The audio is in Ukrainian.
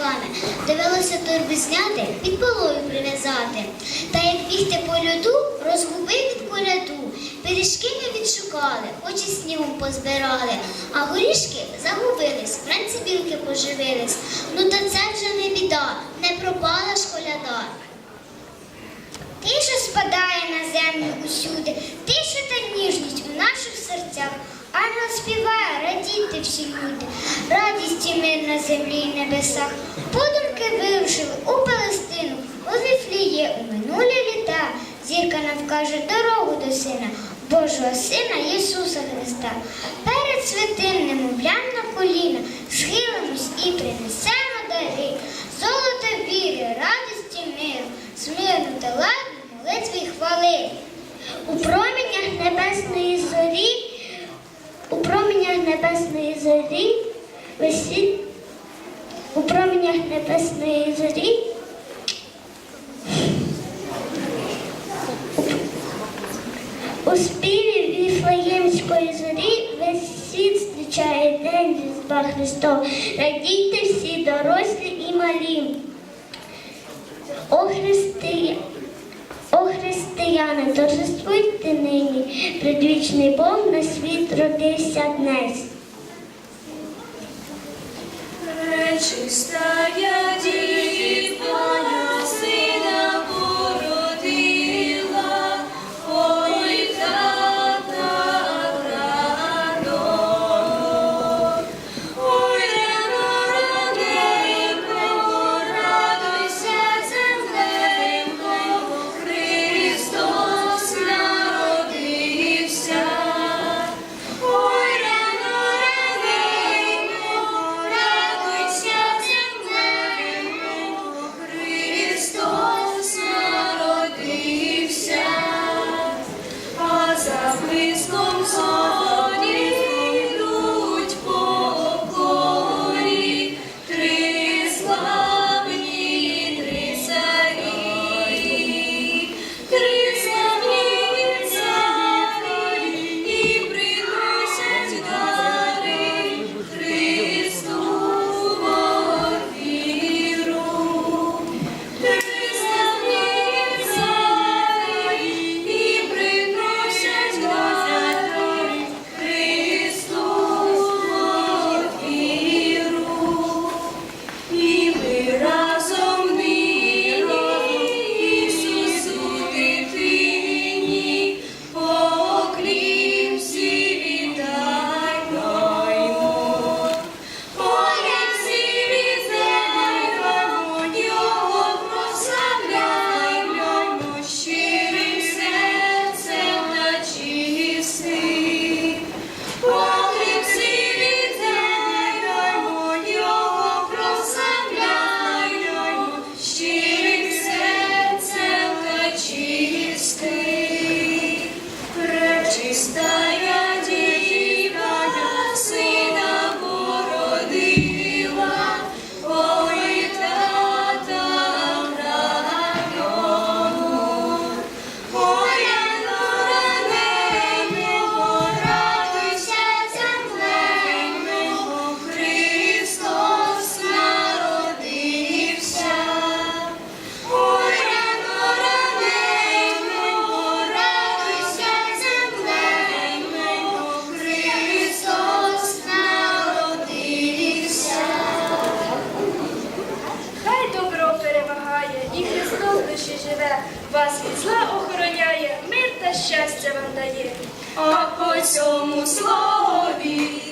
снігурками. Довелося торби зняти, під полою прив'язати. Та як бігти по льоду, розгубив від коляду. Пиріжки ми відшукали, очі снігом позбирали, а горішки загубились, вранці білки поживились. Ну та це вже не біда, не пропала ж коляда. Тиша спадає на землю усюди, тиша та ніжність у наших серцях. Ангел співає, радіти всі люди, радість і мир на землі і небесах. Подумки вирушили у Палестину, у Віфліє у минулі літа. Зірка нам вкаже дорогу до сина, Божого Сина Ісуса Христа. Перед святим немовлям на коліна схилимось і принесемо дари, золото віри, радості миру, смирну та ладну молитві хвали. У промінях небесної зорі, небесної зорі висить, у промінях небесної зорі. У співі Віфлеємської зорі весь світ зустрічає день Різдва Христова. Радійте всі дорослі і малі. О христи... О християни, торжествуйте нині, предвічний Бог на світ родився днес. Пречистая діва, а по цьому слові.